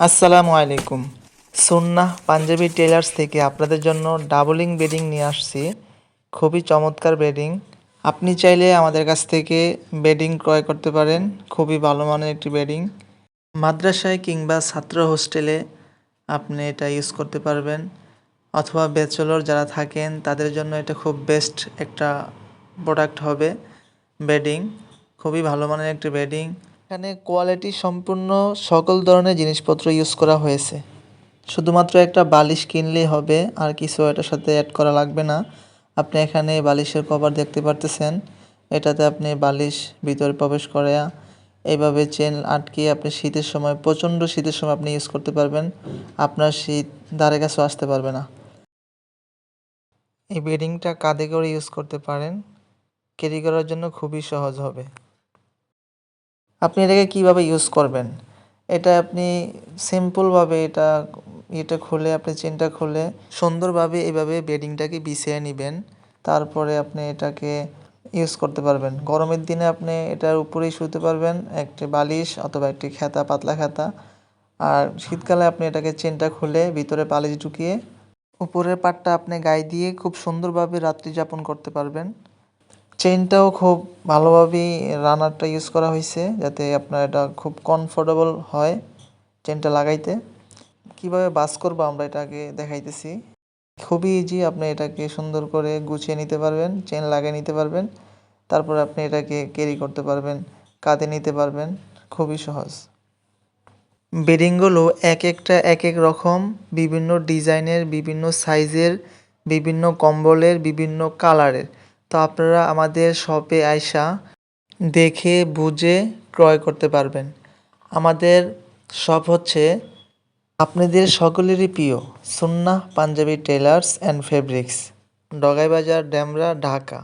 আসসালামু আলাইকুম। সুন্নাহ পাঞ্জাবি টেলার্স থেকে আপনাদের জন্য ডাবলিং বেডিং নিয়ে আসছি। খুবই চমৎকার বেডিং। আপনি চাইলে আমাদের কাছ থেকে বেডিং ক্রয় করতে পারেন। খুবই ভালো মানের একটি বেডিং। মাদ্রাসায় কিংবা ছাত্র হোস্টেলে আপনি এটা ইউজ করতে পারবেন। অথবা ব্যাচেলর যারা থাকেন, তাদের জন্য এটা খুব বেস্ট একটা প্রোডাক্ট হবে। বেডিং। খুবই ভালো মানের একটি বেডিং। এখানে কোয়ালিটি সম্পূর্ণ সকল ধরনের জিনিসপত্র ইউজ করা হয়েছে। শুধুমাত্র একটা বালিশ কিনলেই হবে, আর কিছু এটার সাথে অ্যাড করা লাগবে না। আপনি এখানে বালিশের কভার দেখতে পারতেছেন। এটাতে আপনি বালিশ ভিতরে প্রবেশ করে এইভাবে চেন আটকে আপনি শীতের সময়, প্রচণ্ড শীতের সময় আপনি ইউজ করতে পারবেন। আপনার শীত ধারে কাছেও আসতে পারবে না। এই বেডিংটা কাঁধে করে ইউজ করতে পারেন। ক্যারি করার জন্য খুবই সহজ হবে। আপনি এটাকে কীভাবে ইউজ করবেন? এটা আপনি সিম্পলভাবে এটা এটা খুলে, আপনি চেনটা খুলে সুন্দরভাবে এভাবে বেডিংটাকে বিছিয়ে নেবেন। তারপরে আপনি এটাকে ইউজ করতে পারবেন। গরমের দিনে আপনি এটার উপরেই শুতে পারবেন, একটি বালিশ অথবা একটি খেতা, পাতলা খেতা। আর শীতকালে আপনি এটাকে চেনটা খুলে ভিতরে বালিশ ঢুকিয়ে উপরের পাটটা আপনি গায়ে দিয়ে খুব সুন্দরভাবে রাত্রি যাপন করতে পারবেন। চেনটাও খুব ভালোভাবেই রানারটা ইউজ করা হয়েছে যাতে আপনার এটা খুব কমফোর্টেবল হয় চেনটা লাগাইতে। কীভাবে বাস করব আমরা এটাকে দেখাইতেছি। খুবই ইজি আপনি এটাকে সুন্দর করে গুছিয়ে নিতে পারবেন চেন লাগিয়ে নিতে পারবেন। তারপর আপনি এটাকে ক্যারি করতে পারবেন, কাঁধে নিতে পারবেন। খুবই সহজ। বেডিংগুলো এক একটা এক এক রকম, বিভিন্ন ডিজাইনের বিভিন্ন সাইজের বিভিন্ন কম্বলের বিভিন্ন কালারের তো আপনারা আমাদের শপে আয়সা দেখে, বুঝে ক্রয় করতে পারবেন। আমাদের শপ হচ্ছে আপনাদের সকলেরই প্রিয় Sunna Punjabi tailors and fabrics Dogaibazar Demra Dhaka.